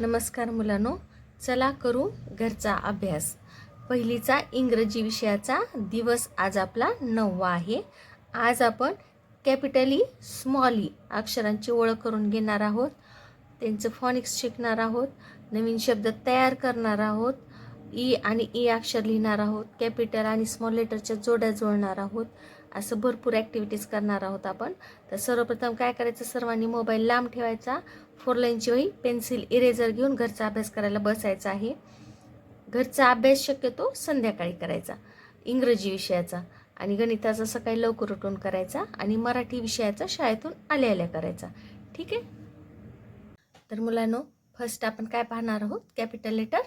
नमस्कार मुलांनो चला करू घरचा अभ्यास. पहिलीचा इंग्रजी विषयाचा दिवस आज आपला नववा आहे. आज आपण कॅपिटली स्मॉली अक्षरांची ओळख करून घेणार आहोत. त्यांचं फॉनिक्स शिकणार आहोत. नवीन शब्द तयार करणार आहोत. ई आणि ई अक्षर लिहिणार आहोत. कॅपिटल आणि स्मॉल लेटरच्या जोड्या जोडणार आहोत. असं भरपूर ॲक्टिव्हिटीज करणार आहोत आपण. तर सर्वप्रथम काय करायचं? सर्वांनी मोबाईल लांब ठेवायचा. फोर लाईनची वही पेन्सिल इरेझर घेऊन घरचा अभ्यास करायला बसायचा आहे. घरचा अभ्यास शक्यतो संध्याकाळी करायचा इंग्रजी विषयाचा आणि गणिताचा सकाळी लवकर उठून करायचा आणि मराठी विषयाचा शाळेतून आल्या आल्या करायचा. ठीक आहे? तर मुलांनो फर्स्ट आपण काय पाहणार आहोत? कॅपिटल लेटर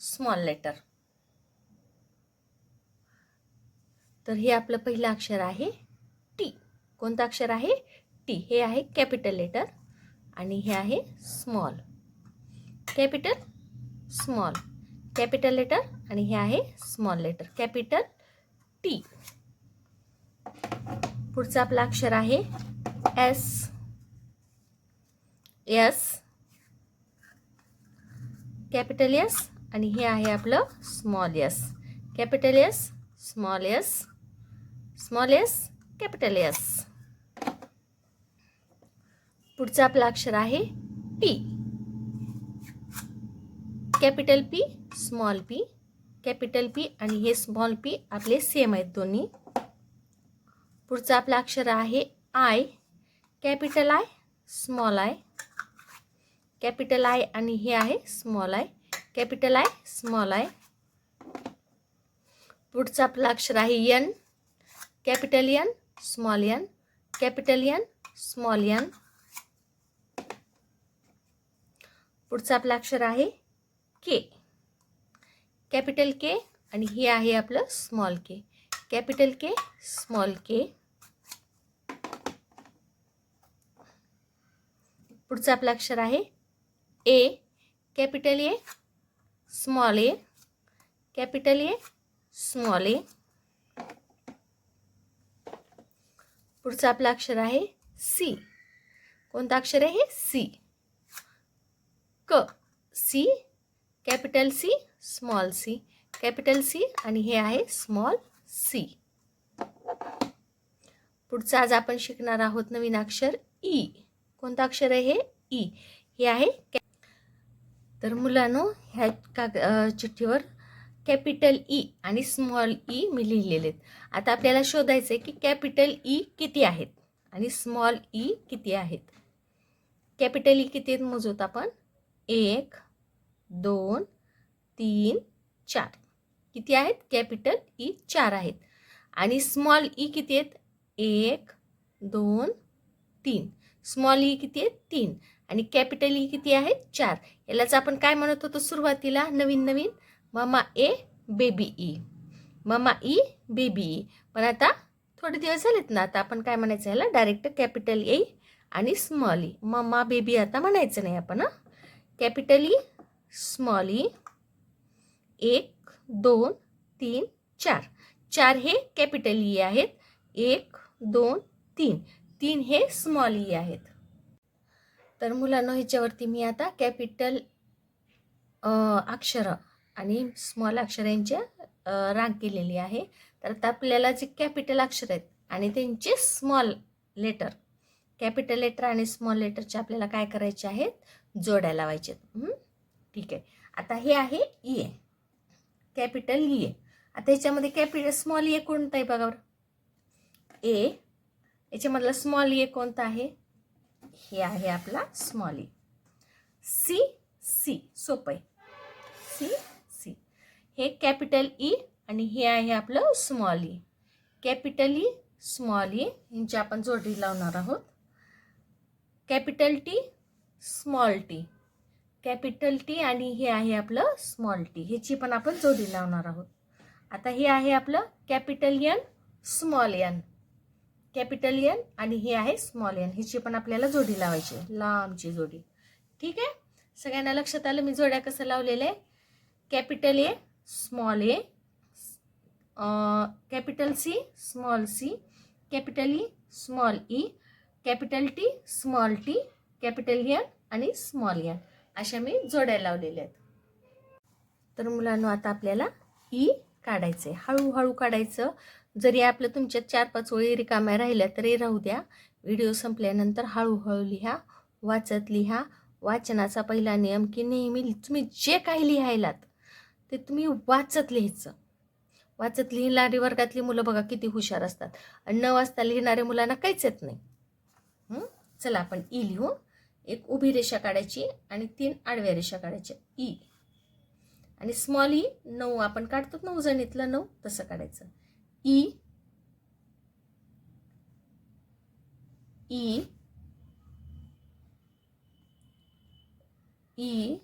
स्मॉल लेटर तर हे आपलं पहिलं अक्षर आहे टी. कोणतं अक्षर आहे? टी. हे आहे कॅपिटल लेटर आणि हे आहे small. Capital small. Capital letter आणि हे आहे स्मॉल लेटर. Capital T. पुढचं आपलं अक्षर आहे एस. एस. कॅपिटल एस आणि हे आहे आपलं small S. Capital S small S. Small S capital S पुढचा आपला अक्षर आहे P capital P small P capital P आणि हे स्मॉल पी आपले सेम आहेत दोन्ही. पुढचा आपला अक्षर आहे I capital I small I capital I आणि हे आहे small I capital I small I पुढचा आपला अक्षर आहे N capital N small N capital N small N पुढचं आपलं अक्षर आहे के कॅपिटल के आणि हे आहे आपलं small K capital K small K पुढचं आपलं अक्षर आहे A capital A small A capital A small A पुढचं आपलं अक्षर आहे सी. कोणतं अक्षर आहे सी. क. C capital C small C. Capital C आणि हे आहे स्मॉल सी. पुढचं आज आपण शिकणार आहोत नवीन अक्षर ई. कोणतं अक्षर आहे हे? ई. हे आहे तर मुलांनो ह्या का चिठ्ठीवर कॅपिटल ई आणि स्मॉल ई मी लिहिलेले आहेत आता आपल्याला शोधायचं आहे की कॅपिटल ई किती आहेत आणि स्मॉल ई किती आहेत? कॅपिटल ई किती आहेत मोजूत आपण? एक दोन तीन चार. किती आहेत? कॅपिटल ई चार आहेत. आणि स्मॉल ई किती आहेत? एक दोन तीन. स्मॉल ई किती आहेत? तीन. आणि कॅपिटल ई किती आहेत चार. यालाच आपण काय म्हणत होतो सुरुवातीला? नवीन नवीन? Mama A baby E mama E baby E पण आता थोडे दिवस झालेत ना आता आपण काय म्हणायचं ह्याला? डायरेक्ट कॅपिटल ए आणि स्मॉल ई मम्मा बेबी आता म्हणायचं नाही आपण कॅपिटल ई स्मॉल ई एक दोन तीन चार. चार हे कॅपिटल ई e आहेत. एक दोन तीन. तीन हे स्मॉल ई e आहेत. तर मुलांना ह्याच्यावरती मी आता कॅपिटल अक्षरं आणि स्मॉल अक्षरांच्या रांग केलेली आहे. तर आता आपल्याला जे कॅपिटल अक्षर आहेत आणि त्यांचे स्मॉल लेटर कॅपिटल लेटर आणि स्मॉल लेटरचे आपल्याला काय करायचे आहेत? जोड्या लावायचे आहेत. ठीक आहे. आता हे आहे ई कॅपिटल ई ए आता ह्याच्यामध्ये कॅपिटल स्मॉल ए कोणतं आहे बघा बरं? ए याच्यामधला स्मॉल ए कोणता आहे? हे आहे आपला स्मॉल ए सी सी सोपं आहे. सी हे कॅपिटल ई आणि हे आहे आपलं small E e. Capital E small E यांची आपण जोडी लावणार आहोत. Capital T small T capital T आणि हे आहे आपलं स्मॉल टी ह्याची पण आपण जोडी लावणार आहोत. आता हे आहे आपलं capital N small N capital N आणि हे आहे स्मॉल यन ह्याची पण आपल्याला जोडी लावायची आहे. लांबची जोडी. ठीक आहे? सगळ्यांना लक्षात आलं मी जोड्या कसं लावलेलं आहे capital A small A capital C small C capital E small E capital T small T capital N आणि स्मॉल यन अशा मी जोड्या लावलेल्या आहेत. तर मुलांनो आता आपल्याला e ई काढायचं आहे हळूहळू काढायचं. जरी आपलं तुमच्या चार पाच ओळी रिकाम्या राहिल्या तरी राहू द्या. व्हिडिओ संपल्यानंतर हळूहळू लिहा वाचत लिहा. वाचनाचा पहिला नियम की नेहमी तुम्ही जे काही लिहायलात ते तुम्ही वाचत लिहायचं. वाचत लिहिणारी वर्गातली मुलं बघा किती हुशार असतात. आणि न वाचता लिहिणाऱ्या मुलांना काहीच येत नाही. चला आपण ई लिहू. एक उभी रेषा काढायची आणि तीन आडव्या रेषा काढायच्या. ई. आणि स्मॉल ई नऊ आपण काढतो. नऊ जणीतलं नऊ तसं काढायचं. E E. E. E.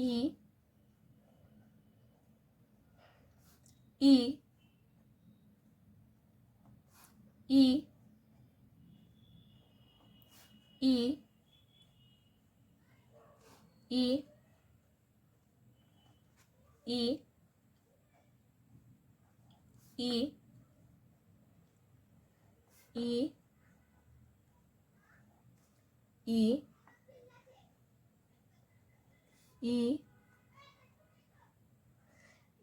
E E E E E E E E E E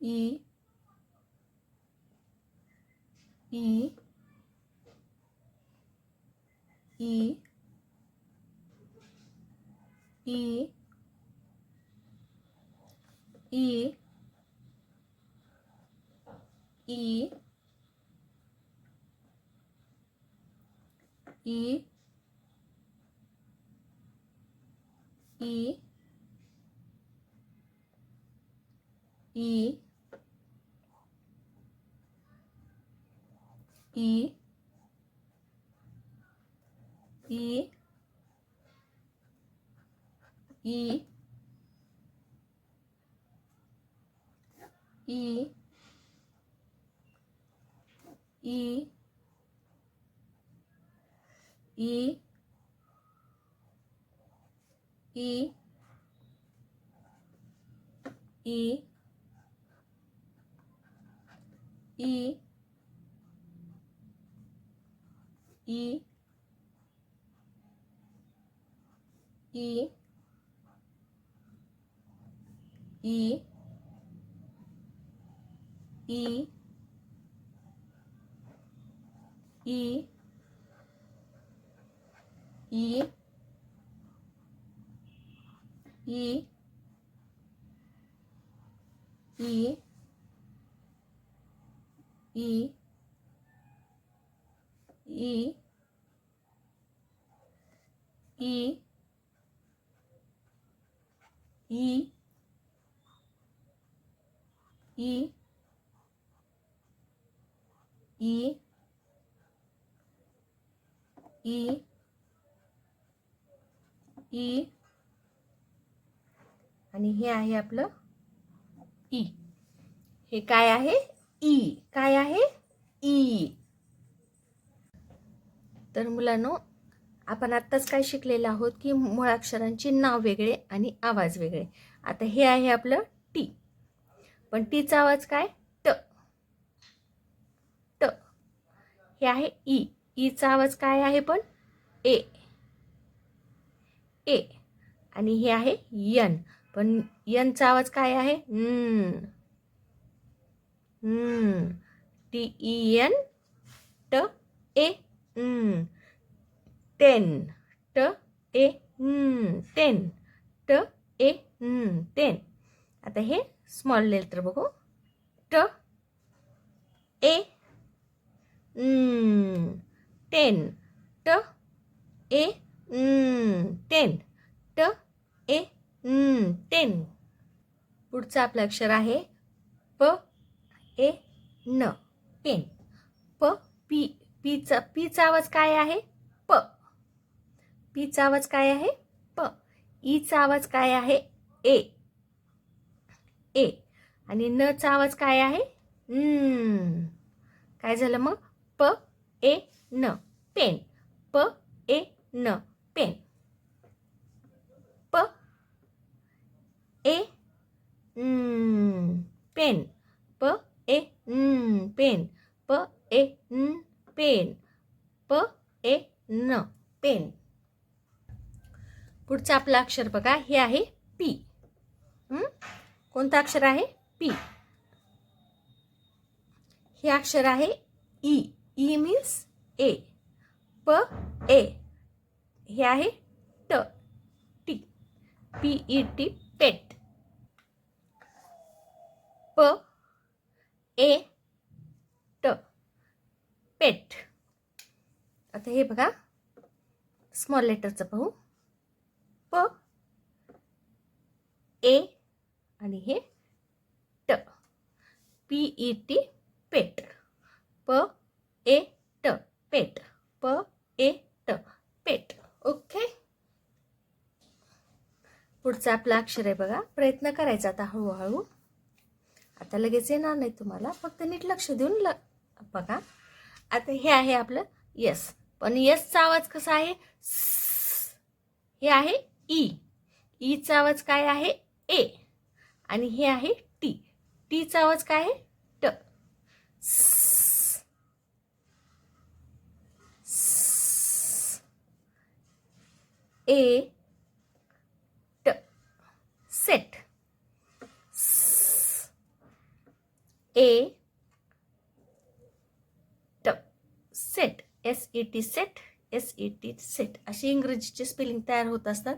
E E E E E E E E E E E E E E E E E E E E E E E E E E E E E E E E E E. आणि हे आहे आपलं E. हे काय आहे? E. काय आहे? E. तर मुलांनो आपण आत्ताच काय शिकलेलं आहोत की मुळाक्षरांची नाव वेगळे आणि आवाज वेगळे. आता हे आहे आपलं टी. पण टीचा आवाज काय? ट ट हे आहे ई. ईचा आवाज काय आहे पण? ए. ए. आणि हे आहे यन. पण यनचा आवाज काय आहे? न. टी ई एन ट ए टेन ट ए टेन ट ए टेन आता हे स्मॉल लेटर बघू. ट ए टेन ट ए टेन ट ए टेन पुढचं आपलं अक्षर आहे. प ए न पेन प पी पीचा पीचा आवाज काय आहे? प. पीचा आवाज काय आहे? प. ईचा आवाज काय आहे? ए. ए. आणि न चा आवाज काय आहे? न. काय झालं मग? प ए न पेन. प ए न पेन. प ए न पेन. ए न पेन प ए न पेन प ए न पेन पुढचं आपलं अक्षर बघा हे आहे पी कोणता अक्षर आहे? पी हे अक्षर आहे ई ई मीन्स ए प ए हे आहे ट T P E T pet प ए ट पेट. आता हे बघा. स्मॉल लेटरचं पाहू. प ए आणि हे ट. P E T pet. प ए ट पेट. प ए ट पेट. ओके? पुढचं आपलं अक्षर आहे बघा. प्रयत्न करायचा आता हळूहळू. आता लगेच येणार नाही तुम्हाला. फक्त नीट लक्ष देऊन ल बघा. आता हे आहे आपलं यस पण यसचा आवाज कसा आहे? हे आहे e. e ई ईचा आवाज काय आहे? ए आणि हे आहे टी टीचा आवाज काय आहे? ट स. स. ए ट सेट स. ए ट set S E T set S E T set अशी इंग्रजीचे स्पेलिंग तयार होत असतात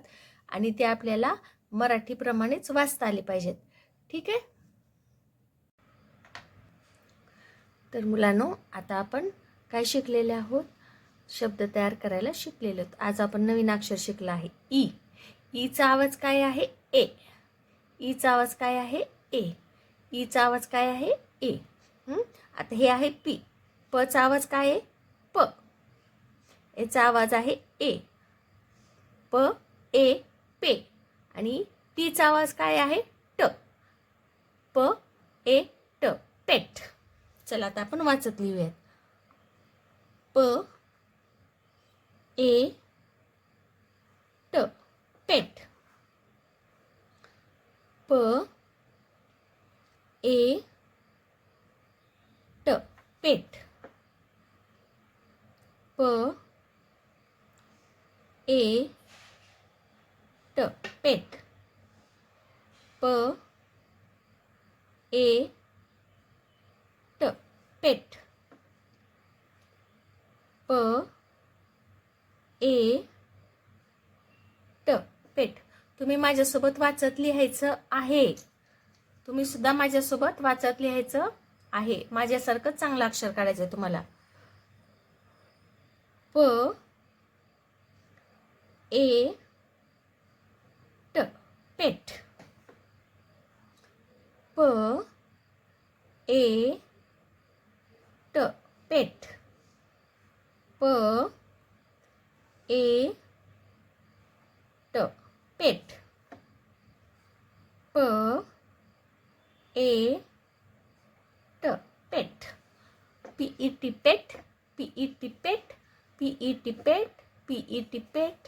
आणि ते आपल्याला मराठीप्रमाणेच वाचता आले पाहिजेत. ठीक आहे? तर मुलांनो आता आपण काय शिकलेले आहोत? शब्द तयार करायला शिकलेलो आहोत. आज आपण नवीन अक्षर शिकलं आहे. ई. ईचा आवाज काय आहे? ए. ईचा आवाज काय आहे? ए. ईचा आवाज काय आहे? ए. आता हे आहे पी. पचा आवाज काय आहे? प. याचा आवाज आहे ए. प ए पे. आणि तीचा आवाज काय आहे? ट. प ए ट. पेट. चला आता आपण वाचत लिहूयात. प ए ट. पेट. प ए ट पेट. प ए ट पेट. प ए ट पेट. प ए ट पेट. तुम्ही माझ्यासोबत वाचत लिहायचं आहे. तुम्ही सुद्धा माझ्यासोबत वाचत लिहायचं आहे. माझ्यासारखं चांगलं अक्षर काढायचं आहे तुम्हाला. प ए ट पेट. प ए ट पेट. प ए ट पेट. प ए ट pet P E T pet P E T pet P E T pet P E T pet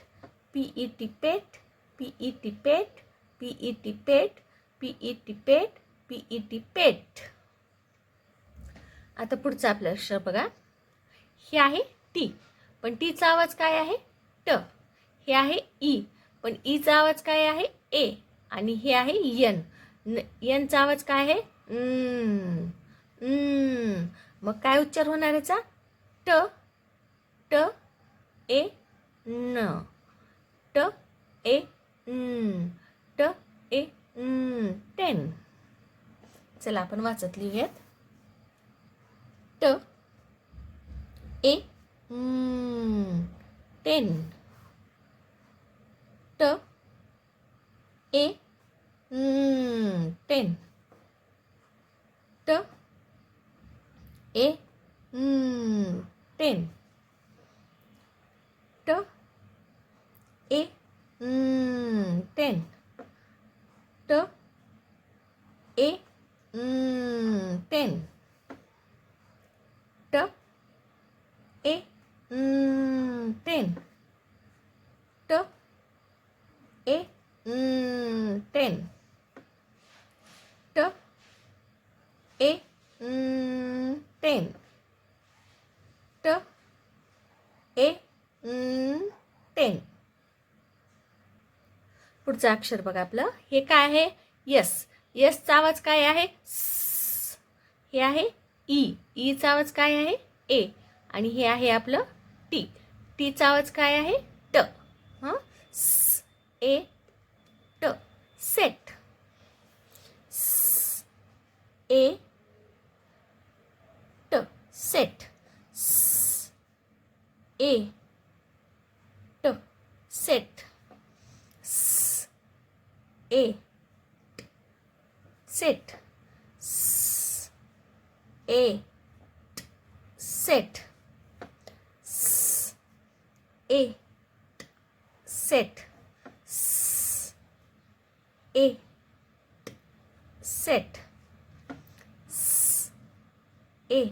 P E T pet P E T pet P E T pet P E T pet P E T pet आता पुढचं आपलं अक्षर बघा. हे आहे T पण टीचा आवाज काय आहे? ट हे आहे ई पण e ईचा आवाज काय आहे? ए आणि हे आहे यन यनचा आवाज काय आहे? मग काय उच्चार होणार याचा? ट ट ए न. ट ए न. ट ए न. टेन. चला आपण वाचत लिहूयात. ट ए टेन ट ए न टेन ट ए न टेन ट ए न टेन ट ए न टेन ट ए टेन ट ए टेन ट ए टेन ट ए टेन पुढचं अक्षर बघा आपलं. हे काय आहे? यस. यसचा आवाज काय आहे? स. हे आहे ई. ईचा आवाज काय आहे? ए. आणि हे आहे आपलं टी. टीचा आवाज काय आहे? ट. हां? स. ए. ट. सेट. स. ए. ट. सेट. स. ए. ट. सेट. स. ए. ट. सेट. स. ए. ट. सेट. ए. सेट. स ए. सेट. स ए.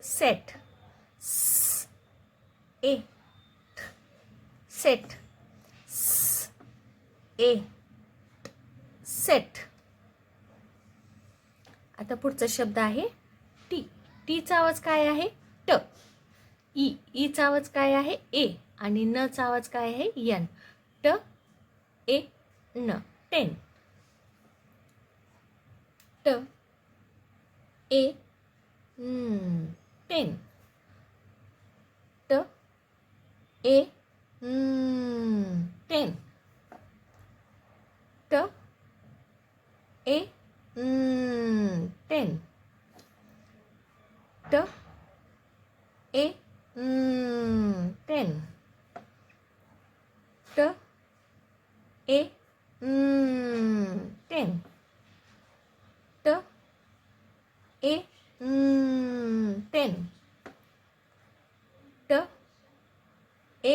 सेट. स ए. सेट. स ए. सेट. आता पुढचा शब्द आहे टी. टीचा आवाज काय आहे? ट. ई ईचा आवाज काय आहे? ए. आणि नचा आवाज काय आहे? यन ट ए न. टेन. ट ए न, टेन. ट ए न, टेन. ट ए न, टेन. ट ए ট্রেন ট এ ট্রেন ট এ ট্রেন ট এ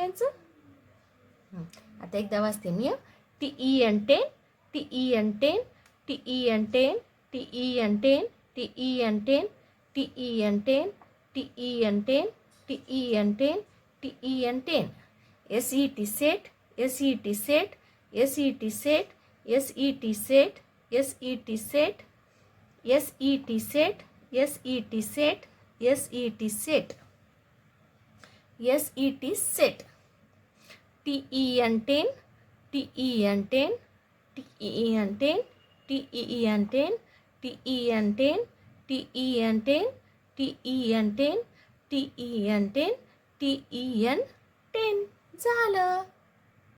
सगळ्यांचं आता एकदा वाचते मी T E N ten T E N ten T E N ten T E N ten T E N ten T E N ten T E N ten T E N ten T E N ten S E T set S E T set S E T set S E T set S E T set S E T set S E T set S E T set S E T set T E N ten T E N ten T E N ten T E N ten T E N ten T E N ten T E N ten T E N ten T E N ten झालं.